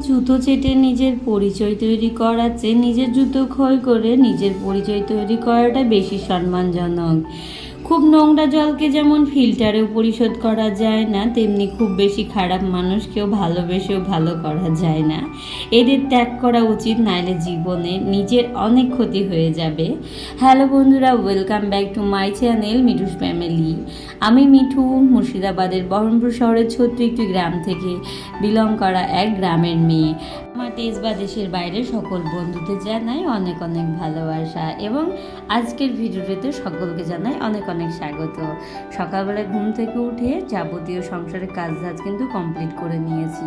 জুতো চেটে নিজের পরিচয় তৈরি করার চেয়ে নিজের জুতো ক্ষয় করে নিজের পরিচয় তৈরি করাটা বেশি সম্মানজনক। খুব নোংরা জলকে যেমন ফিল্টারেও পরিশোধ করা যায় না, তেমনি খুব বেশি খারাপ মানুষকেও ভালোবেসেও ভালো করা যায় না। এদের ত্যাগ করা উচিত, নাইলে জীবনে নিজের অনেক ক্ষতি হয়ে যাবে। হ্যালো বন্ধুরা welcome back to my channel Mithu's family আমি মিঠু, মুর্শিদাবাদের বহরমপুর শহরের ছোট্ট একটি গ্রাম থেকে বিলং করা এক গ্রামের মেয়ে। আমার দেশ বা দেশের বাইরে সকল বন্ধুদের জানাই অনেক অনেক ভালোবাসা এবং আজকের ভিডিওটিতে সকলকে জানাই অনেক অনেক স্বাগত। সকালবেলা ঘুম থেকে উঠে যাবতীয় সংসারের কাজ ধাজ কিন্তু কমপ্লিট করে নিয়েছি।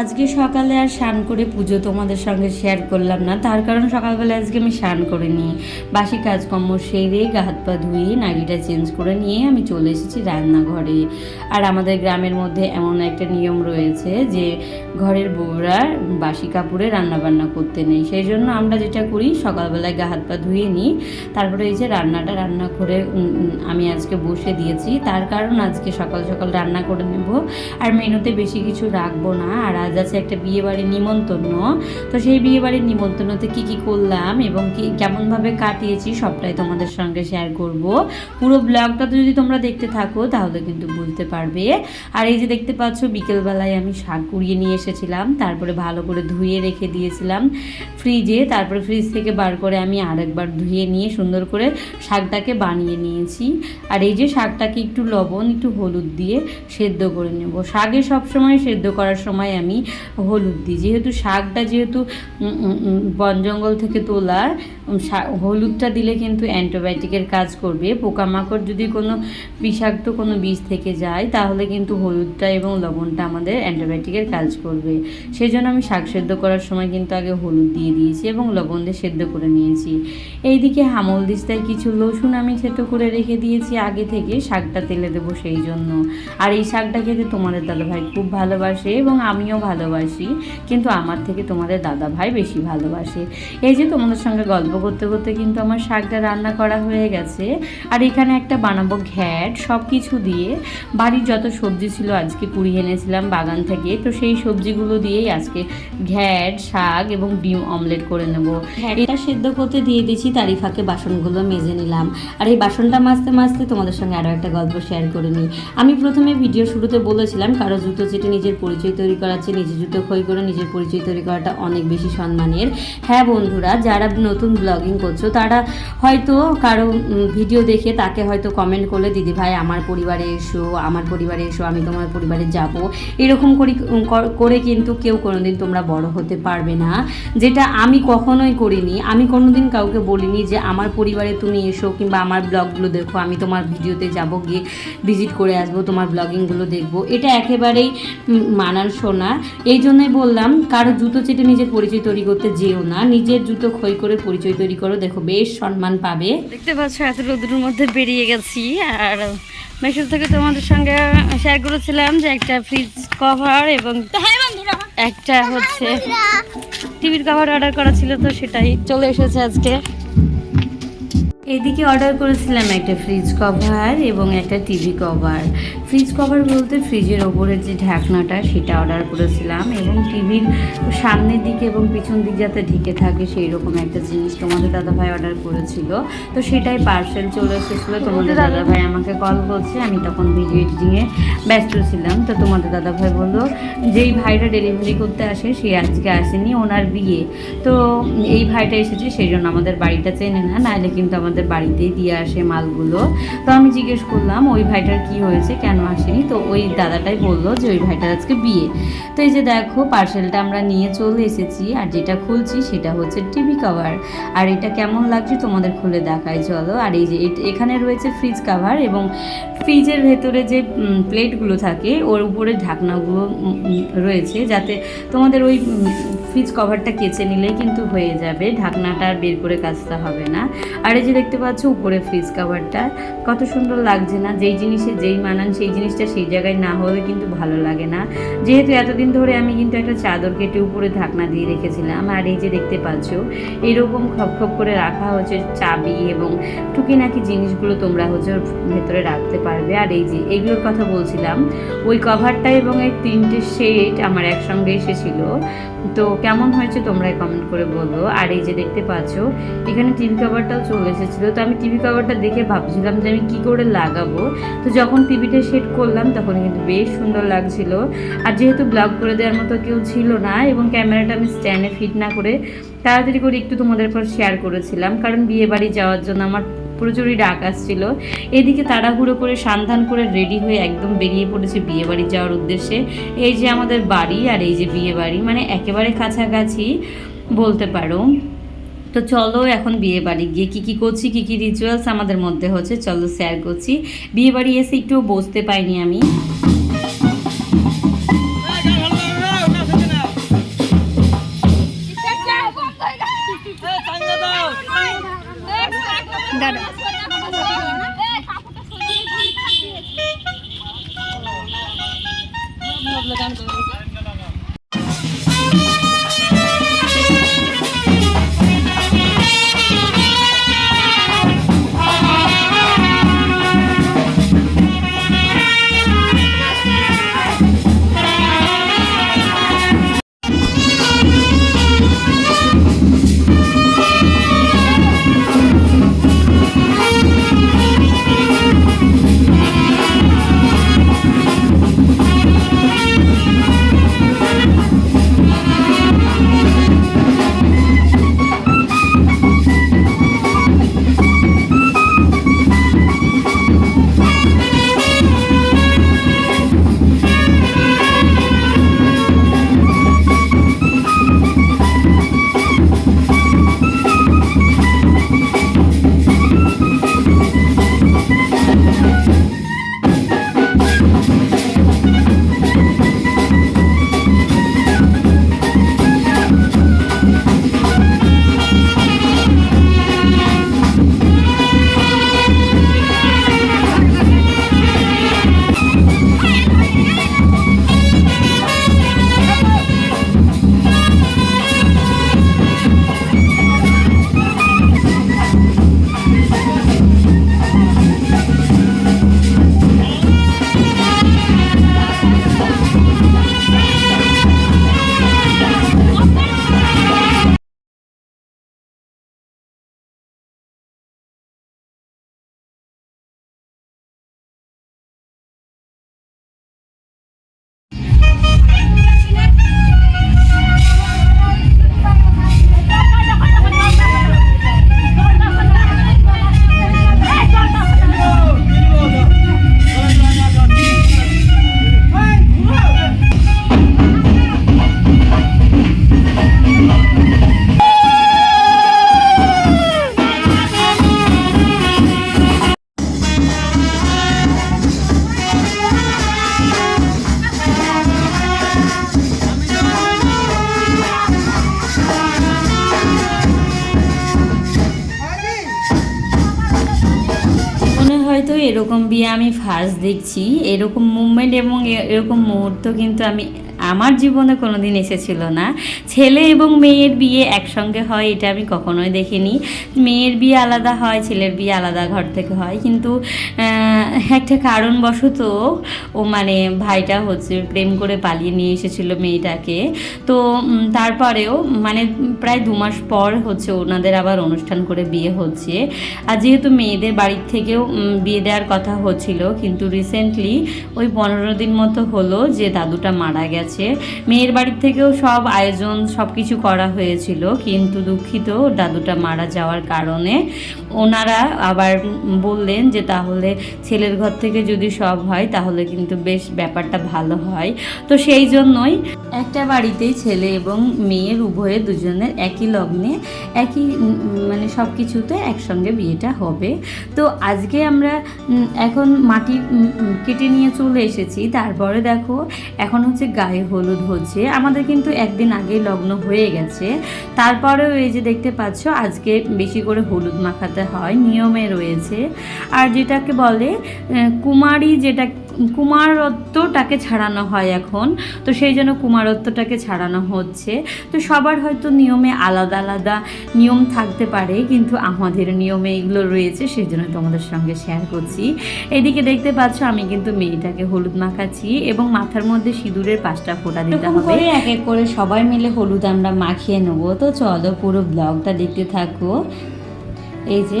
আজকে সকালে আর স্নান করে পুজো তোমাদের সঙ্গে শেয়ার করলাম না, তার কারণ সকালবেলা আজকে আমি স্নান করে নিই বাসি কাজকর্ম সেরে গা হাত পা ধুয়ে নাড়িটা চেঞ্জ করে নিয়ে আমি চলে এসেছি রান্নাঘরে। আর আমাদের গ্রামের মধ্যে এমন একটা নিয়ম রয়েছে যে ঘরের বউরা বাসি কাপড়ে রান্না বান্না করতে নেই। সেই জন্য আমরা যেটা করি, সকালবেলায় গা হাত পা ধুয়ে নিই, তারপরে এই যে রান্নাটা রান্না করে আমি আজকে বসে দিয়েছি। তার কারণ আজকে সকাল সকাল রান্না করে নেব। আর মেনুতে বেশি কিছু রাখব না। আর আজ আছে একটা বিয়ে বাড়ির নিমন্ত্রণ। তো সেই বিয়ে বাড়ির নিমন্ত্রণতে কী কী করলাম এবং কি কেমনভাবে কাটিয়েছি সবটাই তোমাদের সঙ্গে শেয়ার করব। পুরো ব্লগটা যদি তোমরা দেখতে থাকো, তাহলে কিন্তু বুঝতে পারবে। আর এই যে দেখতে পাচ্ছ, বিকেলবেলায় আমি শাক কুড়িয়ে নিয়ে এসেছিলাম। তারপরে ভালো করে ধুয়ে রেখে দিয়েছিলাম ফ্রিজে তারপরে ফ্রিজ থেকে বার করে আমি আরেকবার ধুয়ে নিয়ে সুন্দর করে শাকটাকে বানিয়ে নিয়েছি। আর এই যে শাকটাকে একটু লবণ, একটু হলুদ দিয়ে সেদ্ধ করে নেব। শাকে সবসময় সেদ্ধ করার সময় আমি হলুদ দিই। যেহেতু শাকটা যেহেতু বন জঙ্গল থেকে তোলা শা- হলুদটা দিলে কিন্তু অ্যান্টিবায়োটিকের কাজ করবে। পোকামাকড় যদি কোনো বিষাক্ত কোনো বীজ থেকে যায়, তাহলে কিন্তু হলুদটা এবং লবণটা আমাদের অ্যান্টিবায়োটিকের কাজ করবে। সেই জন্য আমি শাক সেদ্ধ করার সময় কিন্তু আগে হলুদ দিয়ে দিয়েছি এবং লবণ দিয়ে সেদ্ধ করে নিয়েছি। এইদিকে হামল দিস্তায় কিছু রসুন আমি থেতো করে রেখে দিয়েছি আগে থেকে, শাকটা তেলে দেবো সেই জন্য। আর এই শাকটা খেতে তোমাদের দাদাভাই খুব ভালোবাসে এবং আমিও ভালোবাসি, কিন্তু আমার থেকে তোমাদের দাদা ভাই বেশি ভালোবাসে। এই যে তোমাদের সঙ্গে গল্প করতে করতে কিন্তু আমার শাকটা রান্না করা হয়ে গেছে। আর এখানে একটা বানাবো ঘ্যাট সব কিছু দিয়ে। বাড়ির যত সবজি ছিল আজকে কুড়িয়ে এনেছিলাম বাগান থেকে, তো সেই সবজিগুলো দিয়েই আজকে ঘ্যাট, শাক এবং ডিম অমলেট করে নেব। এটা সেদ্ধ করতে দিয়ে দিয়েছি, তারই ফাঁকে বাসনগুলো মেজে নিলাম। আর এই বাসনটা মাজতে মাজতে তোমাদের সঙ্গে আরও একটা গল্প শেয়ার করে নিই। আমি প্রথমে ভিডিও শুরুতে বলেছিলাম, কারও জুতো চেটে নিজের পরিচয় তৈরি করার চেয়ে নিজের জুতো ক্ষয় করে নিজের পরিচয় তৈরি করাটা অনেক বেশি সম্মানের। হ্যাঁ বন্ধুরা, যারা নতুন ব্লগিং করছ, তারা হয়তো কারও ভিডিও দেখে তাকে হয়তো কমেন্ট করলে, দিদি ভাই, আমার পরিবারে এসো, আমার পরিবারে এসো, আমি তোমার পরিবারে যাব। এরকম করি করে কিন্তু কেউ কোনোদিন তোমরা বড় হতে পারবে না। যেটা আমি কখনোই করিনি। আমি কোনোদিন কাউকে বলিনি যে, আমার পরিবারে তুমি এসো কিংবা আমার ব্লগগুলো দেখো আমি তোমার ভিডিওতে যাব গিয়ে ভিজিট করে আসব তোমার ব্লগিংগুলো দেখব। এটা একেবারেই উম, মানানসই না এই জন্যই বললাম কারও জুতো চেটে নিজের পরিচয় তৈরি করতে যেও না। নিজের জুতো ক্ষয় করে পরিচয় তৈরি করো। দেখো বেশ সম্মান পাবে। দেখতে পাচ্ছ এত রোদ্রের মধ্যে বেরিয়ে গেছি। আর মেশো থেকে তোমাদের সঙ্গে শেয়ার করেছিলাম যে একটা ফ্রিজ কভার এবং একটা হচ্ছে টিভির কভার অর্ডার করা ছিল তো সেটাই চলে এসেছে আজকে। এদিকে অর্ডার করেছিলাম একটা ফ্রিজ কভার এবং একটা টিভি কভার ফ্রিজ কভার বলতে ফ্রিজের ওপরের যে ঢাকনাটা সেটা অর্ডার করেছিলাম এবং টিভির সামনের দিকে এবং পিছন দিক যাতে ঢেকে থাকে সেই রকম একটা জিনিস তোমাদের দাদাভাই অর্ডার করেছিল। তো সেটাই পার্সেল চলে এসেছিল। তোমাদের দাদাভাই? আমাকে কল করছে। আমি তখন ভিডিও এডিটিংয়ে ব্যস্ত ছিলাম। তো তোমাদের দাদাভাই বলল যেই ভাইটা ডেলিভারি করতে আসে সে আজকে আসেনি ওনার বিয়ে। তো এই ভাইটা এসেছে সেই জন্য আমাদের বাড়িটা চেনে না। নাহলে কিন্তু আমাদের বাড়িতেই দিয়ে আসে মালগুলো। তো আমি জিজ্ঞেস করলাম, ওই ভাইটার কি হয়েছে? কেন আসেনি? তো ওই দাদাটাই বলল যে, ওই ভাইটার আজকে বিয়ে। তো এই যে দেখো পার্সেলটা আমরা নিয়ে চলে এসেছি আর যেটা খুলছি সেটা হচ্ছে টিভি কভার আর এটা কেমন লাগছে তোমাদের খুলে দেখাই চলো। আর এই যে এখানে রয়েছে ফ্রিজ কভার এবং ফ্রিজের ভেতরে যে প্লেটগুলো থাকে, ওর উপরে ঢাকনাগুলো রয়েছে যাতে তোমাদের ওই ফ্রিজ কভারটা কেচে নিলেই কিন্তু হয়ে যাবে। ঢাকনাটা বের করে কাচতে হবে না। আর এই যে দেখতে পাচ্ছ উপরে ফ্রিজ কাভারটা কত সুন্দর লাগছে না? যেই জিনিসে যেই মানান, সেই জিনিসটা সেই জায়গায় না হলে কিন্তু ভালো লাগে না। যেহেতু এতদিন ধরে আমি কিন্তু একটা চাদর কেটে উপরে ঢাকনা দিয়ে রেখেছিলাম, আর এই যে দেখতে পাচ্ছ, এরকম খপ খপ করে রাখা হচ্ছে চাবি এবং টুকিনাকি জিনিসগুলো তোমরা হচ্ছে ভেতরে রাখতে পারবে। আর এই যে, এগুলোর কথা বলছিলাম, ওই কভারটা এবং এই তিনটে শেড আমার একসঙ্গে এসেছিল। তো কেমন হয়েছে তোমরাই কমেন্ট করে বলব আর এই যে দেখতে পাচ্ছ, এখানে টিভি কভারটাও চলে এসেছিল। তো আমি টিভি কভারটা দেখে ভাবছিলাম যে আমি কী করে লাগাবো। তো যখন টিভিটা সেট করলাম, তখন কিন্তু বেশ সুন্দর লাগছিল। আর যেহেতু ব্লগ করে দেওয়ার মতো কেউ ছিল না এবং ক্যামেরাটা আমি স্ট্যান্ডে ফিট না করে তাড়াতাড়ি করে একটু তোমাদের পর শেয়ার করেছিলাম। কারণ বিয়ে বাড়ি যাওয়ার জন্য আমার প্রচুরই ডাক আসছিল। এদিকে তাড়াহুড়ো করে সান্ধান করে রেডি হয়ে একদম বেরিয়ে পড়েছে বিয়ে বাড়ি যাওয়ার উদ্দেশ্যে। এই যে আমাদের বাড়ি আর এই যে বিয়ে বাড়ি মানে একেবারে কাছাকাছি বলতে পারো। তো চলো এখন বিয়ে বাড়ি গিয়ে কী কী করছি, কী কী রিচুয়ালস আমাদের মধ্যে হচ্ছে, চলো শেয়ার করছি। বিয়ে বাড়ি এসে একটু বসতে পাইনি আমি। মনে হয়তো এরকম বিয়ে আমি ফার্স্ট দেখছি এরকম মুভমেন্ট এবং এরকম মুহূর্ত কিন্তু আমি আমার জীবনে কোনো দিন এসেছিল না। ছেলে এবং মেয়ের বিয়ে একসঙ্গে হয়, এটা আমি কখনোই দেখিনি। মেয়ের বিয়ে আলাদা হয়, ছেলের বিয়ে আলাদা ঘর থেকে হয়। কিন্তু একটা কারণবশত ও মানে ভাইটা হচ্ছে প্রেম করে পালিয়ে নিয়ে এসেছিল মেয়েটাকে। তো তারপরেও মানে প্রায় দু মাস পর হচ্ছে ওনাদের আবার অনুষ্ঠান করে বিয়ে হচ্ছে। আর যেহেতু মেয়েদের বাড়ির থেকেও বিয়ে দেওয়ার কথা হচ্ছিল, কিন্তু রিসেন্টলি ওই পনেরো দিন মতো হলো যে দাদুটা মারা গেছে। মেয়ের বাড়ির থেকেও সব আয়োজন সব কিছু করা হয়েছিল, কিন্তু দুঃখিত দাদুটা মারা যাওয়ার কারণে। ওনারা আবার বললেন যে তাহলে ছেলের ঘর থেকে যদি সব হয়, তাহলে কিন্তু বেশ ব্যাপারটা ভালো হয়। তো সেই জন্যই একটা বাড়িতেই ছেলে এবং মেয়ের উভয়ে দুজনের একই লগ্নে, একই মানে সব কিছুতে একসঙ্গে বিয়েটা হবে। তো আজকে আমরা এখন মাটি কেটে নিয়ে চলে এসেছি। তারপরে দেখো, এখন হচ্ছে গায়ে হলুদ হচ্ছে। আমাদের কিন্তু একদিন আগেই লগ্ন হয়ে গেছে। তারপরেও এই যে দেখতে পাচ্ছ, আজকে বেশি করে হলুদ মাখাতে হয় নিয়মে রয়েছে। আর যেটাকে বলে কুমারী যেটা কুমারত্বটাকে ছাড়ানো হয় এখন। তো সেই জন্য কুমারত্বটাকে ছাড়ানো হচ্ছে। তো সবার হয়তো নিয়মে আলাদা আলাদা নিয়ম থাকতে পারে কিন্তু আমাদের নিয়মে এগুলো রয়েছে সেই জন্য তোমাদের সঙ্গে শেয়ার করছি। এদিকে দেখতে পাচ্ছ আমি কিন্তু মেয়েটাকে হলুদ মাখাচ্ছি এবং মাথার মধ্যে সিঁদুরের পাঁচটা ফোঁটা দিতে হবে। এক এক করে সবাই মিলে হলুদ আমরা মাখিয়ে নেব। তো চলো পুরো ব্লগটা দেখতে থাকো। এই যে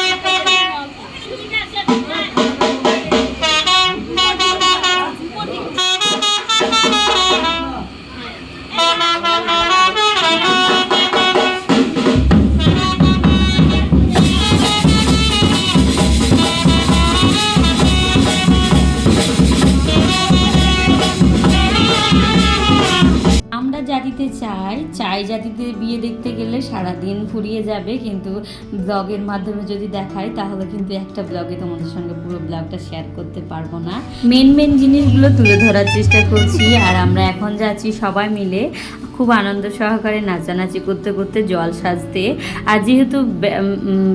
গেলে সারাদিন ফুরিয়ে যাবে, কিন্তু ব্লগের মাধ্যমে যদি দেখাই, তাহলে কিন্তু একটা ব্লগে তোমাদের সঙ্গে পুরো ব্লগটা শেয়ার করতে পারব না। মেন মেন জিনিসগুলো তুলে ধরার চেষ্টা করছি, আর আমরা এখন যাচ্ছি সবাই মিলে খুব আনন্দ সহকারে নাচানাচি করতে করতে জল সাজতে। আর যেহেতু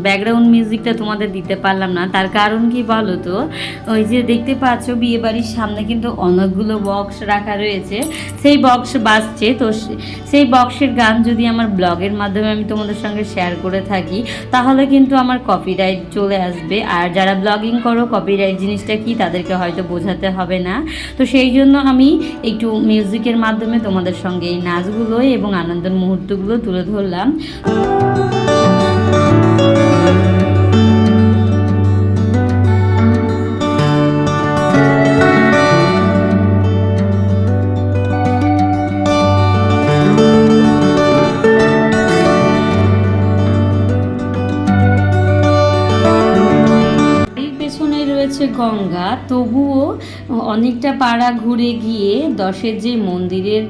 ব্যাকগ্রাউন্ড মিউজিকটা তোমাদের দিতে পারলাম না, তার কারণ কি বলো তো ওই যে দেখতে পাচ্ছ বিয়ে বাড়ির সামনে কিন্তু অনেকগুলো বক্স রাখা রয়েছে। সেই বক্স বাজছে, তো সেই বক্সের গান যদি আমার ব্লগের মাধ্যমে আমি তোমাদের সঙ্গে শেয়ার করে থাকি, তাহলে কিন্তু আমার কপিরাইট চলে আসবে। আর যারা ব্লগিং করো কপিরাইট জিনিসটা কি তাদেরকে হয়তো বোঝাতে হবে না। তো সেই জন্য আমি একটু মিউজিকের মাধ্যমে তোমাদের সঙ্গে এই নাচগুলো এবং আনন্দের মুহূর্তগুলো তুলে ধরলাম। গঙ্গা, তবুও অনেকটা পাড়া ঘুরে গিয়ে দশের যে মন্দিরের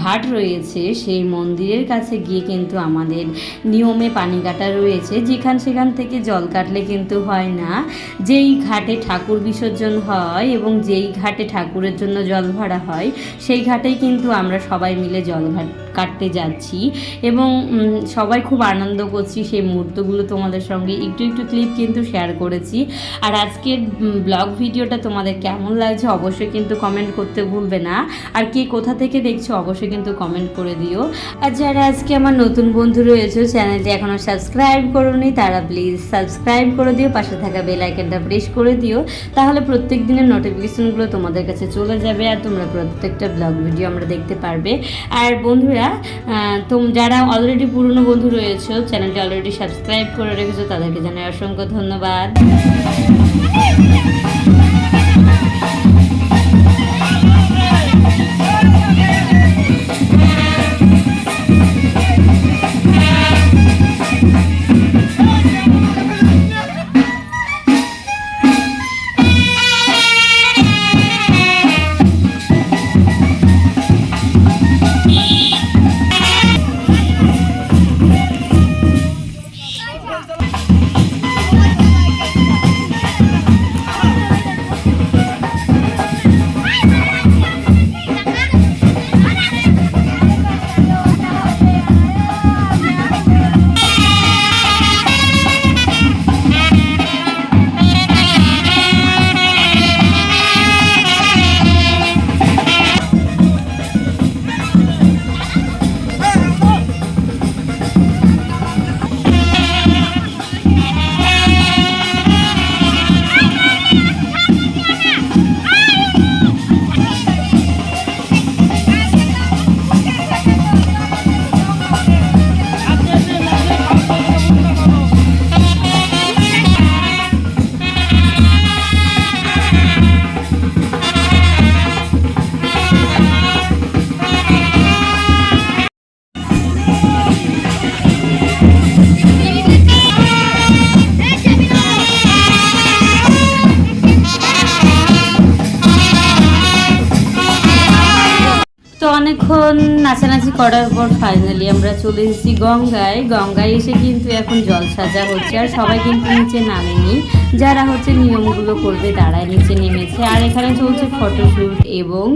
ঘাট রয়েছে, সেই মন্দিরের কাছে গিয়ে কিন্তু আমাদের নিয়মে পানি কাটা রয়েছে। যেখান সেখান থেকে জল কাটলে কিন্তু হয় না। যেই ঘাটে ঠাকুর বিসর্জন হয় এবং যেই ঘাটে ঠাকুরের জন্য জল ভরা হয়, সেই ঘাটেই কিন্তু আমরা সবাই মিলে জল ঘাট কাটতে যাচ্ছি এবং সবাই খুব আনন্দ করছি সেই মুহূর্তগুলো তোমাদের সঙ্গে একটু একটু ক্লিপ কিন্তু শেয়ার করেছি। আর আজকের ব্লগ ভিডিওটা তোমাদের কেমন লাগছে অবশ্যই কিন্তু কমেন্ট করতে ভুলবে না। আর কে কোথা থেকে দেখছ অবশ্যই কিন্তু কমেন্ট করে দিও। আর যারা আজকে আমার নতুন বন্ধু রয়েছে চ্যানেলটি এখনও সাবস্ক্রাইব করোনি, তারা প্লিজ সাবস্ক্রাইব করে দিও, পাশে থাকা বেল প্রেস করে দিও। তাহলে প্রত্যেক দিনের নোটিফিকেশনগুলো তোমাদের কাছে চলে যাবে আর তোমরা প্রত্যেকটা ব্লগ ভিডিও আমরা দেখতে পারবে। আর বন্ধুরা আহ, তো যারা অলরেডি পুরনো বন্ধু রয়েছে চ্যানেলটি অলরেডি সাবস্ক্রাইব করে রেখেছো তাদেরকে জানাই অসংখ্য ধন্যবাদ। নাচানাচি করার পর ফাইনালি আমরা চলে এসেছি গঙ্গায়। গঙ্গায় এসে কিন্তু এখন জল সাজা হচ্ছে আর সবাই কিন্তু নিচে নামেনি। যারা হচ্ছে নিয়মগুলো করবে তারাই নিচে নেমেছে। আর এখানে চলছে ফটোশ্যুট এবং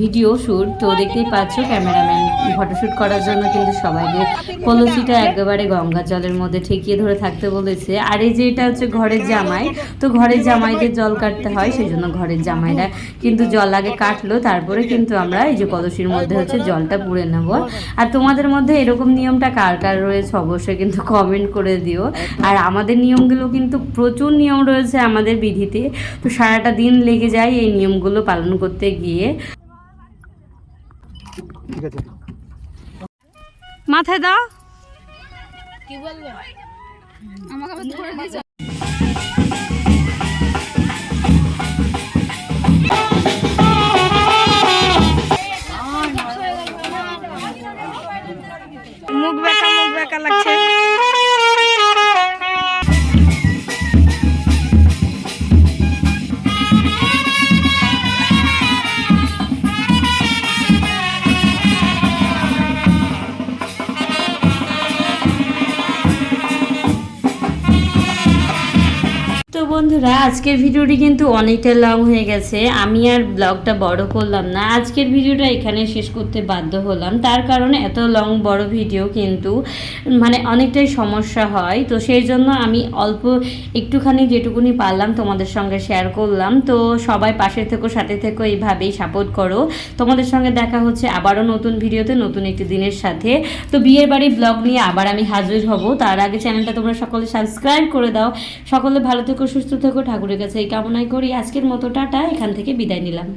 ভিডিও শ্যুট তো দেখতেই পাচ্ছ ক্যামেরাম্যান ফটোশ্যুট করার জন্য কিন্তু সবাইকে কলসিটা একেবারে গঙ্গা জলের মধ্যে ঠেকিয়ে ধরে থাকতে বলেছে। আর এই যে এটা হচ্ছে ঘরের জামাই, তো ঘরের জামাইদের জল কাটতে হয় সেই জন্য ঘরের জামাইরা কিন্তু জল আগে কাটলো, তারপরে কিন্তু আমরা এই যে কলসির মধ্যে হচ্ছে জলটা পুড়ে নেব। আর তোমাদের মধ্যে এরকম নিয়মটা কার কার রয়েছে অবশ্যই কিন্তু কমেন্ট করে দিও। আর আমাদের নিয়মগুলো কিন্তু প্রচুর নিয়ম রয়েছে আমাদের বিধিতে। তো সারাটা দিন লেগে যায় এই নিয়মগুলো পালন করতে গিয়ে। ঠিক আছে। মাথায় দাও। মুখ লাগছে বন্ধুরা, আজকের ভিডিওটি কিন্তু অনেকটা লং হয়ে গেছে। আমি আর ব্লগটা বড় করলাম না। আজকের ভিডিওটা এখানে শেষ করতে বাধ্য হলাম। তার কারণে এত লং বড় ভিডিও কিন্তু মানে অনেকটাই সমস্যা হয়। তো সেই জন্য আমি অল্প একটুখানি যেটুকুনি পারলাম তোমাদের সঙ্গে শেয়ার করলাম। তো সবাই পাশে থেকো, সাথে থেকো, এইভাবেই সাপোর্ট করো। তোমাদের সঙ্গে দেখা হচ্ছে আবারও নতুন ভিডিওতে, নতুন একটি দিনের সাথে। তো বিয়ের বাড়ি ব্লগ নিয়ে আবার আমি হাজির হব। তার আগে চ্যানেলটা তোমরা সকলে সাবস্ক্রাইব করে দাও। সকলে ভালো থেকো সুস্থ থাকো ঠাকুরের কাছে। এই কামনাই করি। আজকের মতো টাটা এখান থেকে বিদায় নিলাম।